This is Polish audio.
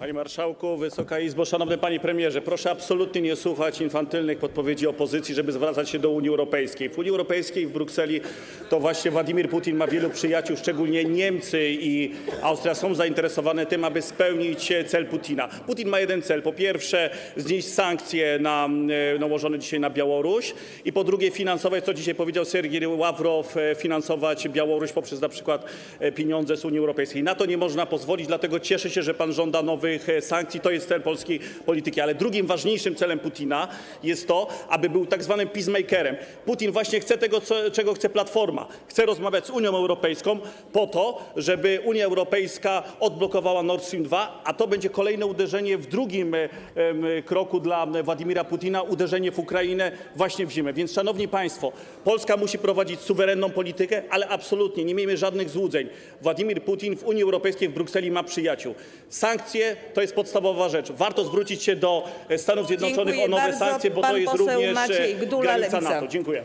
Panie Marszałku, Wysoka Izbo, Szanowny Panie Premierze, proszę absolutnie nie słuchać infantylnych podpowiedzi opozycji, żeby zwracać się do Unii Europejskiej. W Unii Europejskiej w Brukseli to właśnie Władimir Putin ma wielu przyjaciół, szczególnie Niemcy i Austria są zainteresowane tym, aby spełnić cel Putina. Putin ma jeden cel. Po pierwsze znieść sankcje na, e, nałożone dzisiaj na Białoruś i po drugie finansować, co dzisiaj powiedział Sergiej Ławrow, e, finansować Białoruś poprzez na przykład e, pieniądze z Unii Europejskiej. Na to nie można pozwolić, dlatego cieszę się, że pan żąda nowych e, sankcji. To jest cel polskiej polityki. Ale drugim ważniejszym celem Putina jest to, aby był tak zwanym peacemakerem. Putin właśnie chce tego, czego chce Platforma. Chce rozmawiać z Unią Europejską po to, żeby Unia Europejska odblokowała Nord Stream 2, a to będzie kolejne uderzenie w drugim e, kroku dla Władimira Putina, uderzenie w Ukrainę właśnie w zimę. Więc szanowni państwo, Polska musi prowadzić suwerenną politykę, ale absolutnie nie miejmy żadnych złudzeń. Władimir Putin w Unii Europejskiej w Brukseli ma przyjaciół. Sankcje to jest podstawowa rzecz. Warto zwrócić się do Stanów Zjednoczonych o nowe sankcje, bo to jest również e, granica. NATO. Dziękuję.